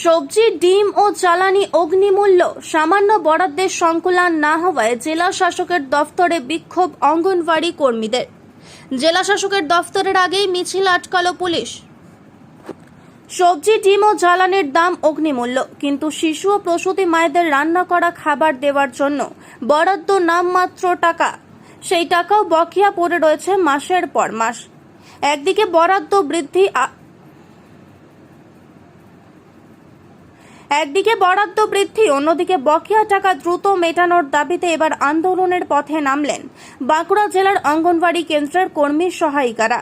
সবজি ডিম ও জ্বালানি অগ্নিমূল্য সামান্য বরাদ্দের সংকুলান না হওয়ায় জেলা শাসকের দফতরে বিক্ষোভ অঙ্গনওয়াড়ি কর্মীদের। জেলা শাসকের দফতরের আগেই মিছিল আটকালো পুলিশ। সবজি, ডিম ও জ্বালানির দাম অগ্নিমূল্য, কিন্তু শিশু ও প্রসূতি মায়েদের রান্না করা খাবার দেওয়ার জন্য বরাদ্দ নামমাত্র টাকা। সেই টাকাও বকেয়া পড়ে রয়েছে মাসের পর মাস। একদিকে বরাদ্দ বৃদ্ধি একদিকে বরাদ্দ বৃদ্ধি, অন্যদিকে বকেয়া টাকা দ্রুত মেটানোর দাবিতে এবার আন্দোলনের পথে নামলেন বাঁকুড়া জেলার অঙ্গনওয়াড়ি কেন্দ্রের কর্মী সহায়িকারা।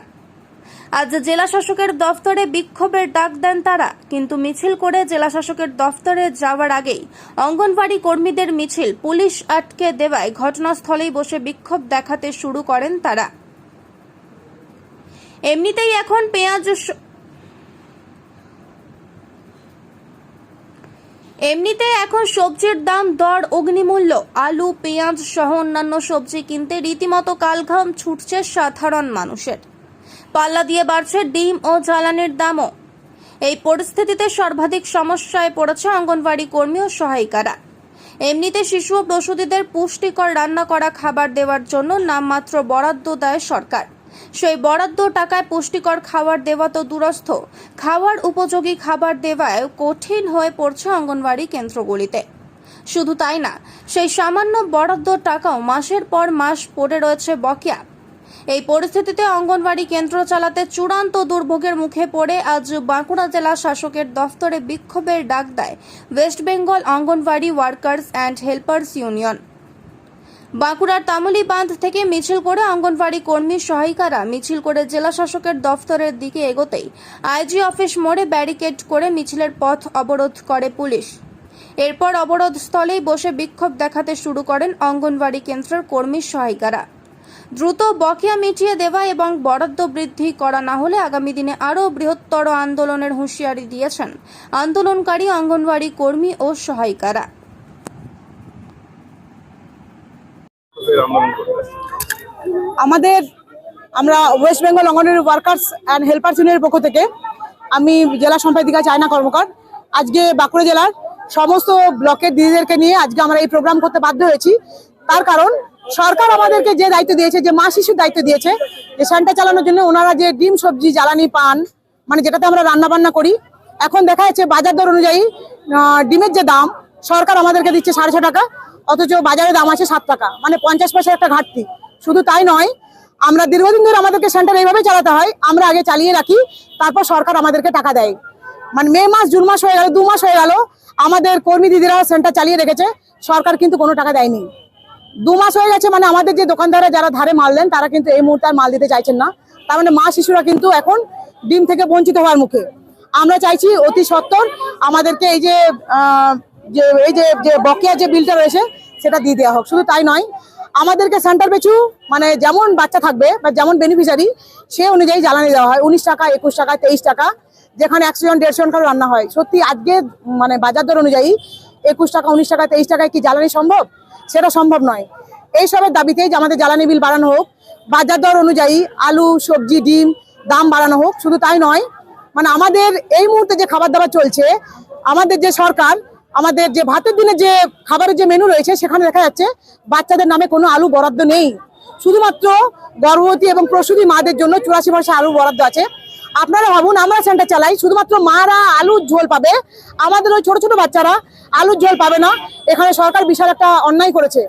আজ জেলা শাসকের দফতরে বিক্ষোভের ডাক দেন তারা, কিন্তু মিছিল করে জেলা শাসকের দফতরে যাওয়ার আগেই অঙ্গনওয়াড়ি কর্মীদের মিছিল, পুলিশ আটকে দেওয়ায় ঘটনাস্থলেই বসে বিক্ষোভ দেখাতে শুরু করেন তারা। এমনিতেই এখন পেঁয়াজ এমনিতে এখন সবজির দাম, দর, অগ্নিমূল্য, আলু, পেঁয়াজ সহ অন্যান্য সবজি কিনতে রীতিমতো কালঘাম ছুটছে সাধারণ মানুষের। পাল্লা দিয়ে বাড়ছে ডিম ও জ্বালানির দামও। এই পরিস্থিতিতে সর্বাধিক সমস্যায় পড়েছে অঙ্গনওয়াড়ি কর্মী ও সহায়িকারা। এমনিতে শিশু ও প্রসূতিদের পুষ্টিকর রান্না করা খাবার দেওয়ার জন্য নামমাত্র বরাদ্দ দেয় সরকার। সেই বরাদ্দ টাকায় পুষ্টিকর খাবার দেওয়া তো দূরস্থ। খাওয়ার উপযোগী খাবার দেওয়ায় কঠিন হয়ে পড়ছে অঙ্গনওয়াড়ি কেন্দ্রগুলিতে। শুধু তাই না, সেই সামান্য বরাদ্দ টাকাও মাসের পর মাস পড়ে রয়েছে বকেয়া। এই পরিস্থিতিতে অঙ্গনওয়াড়ি কেন্দ্র চালাতে চূড়ান্ত দুর্ভোগের মুখে পড়ে আজ বাঁকুড়া জেলা শাসকের দফতরে বিক্ষোভের ডাক দেয় West Bengal Anganwadi workers and helpers union. বাঁকুড়ার তামলি বাঁধ থেকে মিছিল করে অঙ্গনওয়াড়ি কর্মী সহায়িকারা মিছিল করে জেলা শাসকের দফতরের দিকে এগোতেই আইজি অফিস মোড়ে ব্যারিকেড করে মিছিলের পথ অবরোধ করে পুলিশ। এরপর অবরোধ স্থলেই বসে বিক্ষোভ দেখাতে শুরু করেন অঙ্গনওয়াড়ি কেন্দ্রের কর্মী সহায়িকারা। দ্রুত বকেয়া মিটিয়ে দেওয়া এবং বরাদ্দ বৃদ্ধি করা না হলে আগামী দিনে আরও বৃহত্তর আন্দোলনের হুঁশিয়ারি দিয়েছেন আন্দোলনকারী অঙ্গনওয়াড়ি কর্মী ও সহায়িকারা। আমাদের, আমরা West Bengal Anganwadi workers and helpers ইউনিয়নের পক্ষ থেকে আমি জেলা সম্পাদিকা চায়না কর্মকার। আজকে বাঁকুড়া জেলার সমস্ত ব্লকের দিদিদেরকে নিয়ে আজকে আমরা এই প্রোগ্রাম করতে বাধ্য হয়েছি। তার কারণ, সরকার আমাদেরকে যে দায়িত্ব দিয়েছে, যে মা শিশুর দায়িত্ব দিয়েছে যে সেন্টার চালানোর জন্য ওনারা যে ডিম, সবজি, জ্বালানি, পান মানে যেটাতে আমরা রান্না বান্না করি, এখন দেখা যাচ্ছে বাজার দর অনুযায়ী ডিমের যে দাম, সরকার আমাদেরকে দিচ্ছে সাড়ে ছ টাকা। অথচ বাজারে দাম আছে সাত টাকা মানে পঞ্চাশ পয়সা একটা ঘাটতি। শুধু তাই নয়, আমরা দীর্ঘদিন ধরে আমাদেরকে সেন্টার এইভাবে চালাতে হয়, আমরা আগে চালিয়ে রাখি, তারপর সরকার আমাদেরকে টাকা দেয়। মানে মে মাস, জুন মাস হয়ে গেল, দু মাস হয়ে গেল, আমাদের কর্মী দিদিরা সেন্টার চালিয়ে রেখেছে, সরকার কিন্তু কোনো টাকা দেয়নি। দু মাস হয়ে গেছে মানে আমাদের যে দোকানদাররা যারা ধারে মাল দেন, তারা কিন্তু এই মুহূর্তে মাল দিতে চাইছেন না। তার মানে মা শিশুরা কিন্তু এখন ডিম থেকে বঞ্চিত হওয়ার মুখে। আমরা চাইছি অতি সত্বর আমাদেরকে এই যে যে, এই যে যে বকেয়া যে বিলটা রয়েছে, সেটা দিয়ে দেওয়া হোক। শুধু তাই নয়, আমাদেরকে সেন্টার পিছু মানে যেমন বাচ্চা থাকবে বা যেমন বেনিফিশিয়ারি সে অনুযায়ী জ্বালানি দেওয়া হয়। উনিশ টাকা, একুশ টাকা, তেইশ টাকা, যেখানে একশো জন, দেড়শো জন করে রান্না হয়। সত্যি আজকে মানে বাজার দর অনুযায়ী একুশ টাকা, উনিশ টাকা, তেইশ টাকায় কি জ্বালানি সম্ভব? সেটা সম্ভব নয়। এইসবের দাবিতেই যে আমাদের জ্বালানি বিল বাড়ানো হোক, বাজার দর অনুযায়ী আলু, সবজি, ডিম দাম বাড়ানো হোক। শুধু তাই নয় মানে আমাদের এই মুহূর্তে যে খাবার দাবার চলছে, আমাদের যে সরকার আমাদের যে ভাতের দিনে যে খাবারের যে মেনু রয়েছে, সেখানে দেখা যাচ্ছে বাচ্চাদের নামে কোনো আলু বরাদ্দ নেই। শুধুমাত্র গর্ভবতী এবং প্রসূতি মাদের জন্য চুরাশি পয়সা আলু বরাদ্দ আছে। আপনারা ভাবুন, আমরা সেন্টার চালাই, শুধুমাত্র মারা আলুর ঝোল পাবে। আমাদের ওই ছোট ছোট বাচ্চারা আলুর ঝোল পাবে না। এখানে সরকার বিশাল একটা অন্যায় করেছে।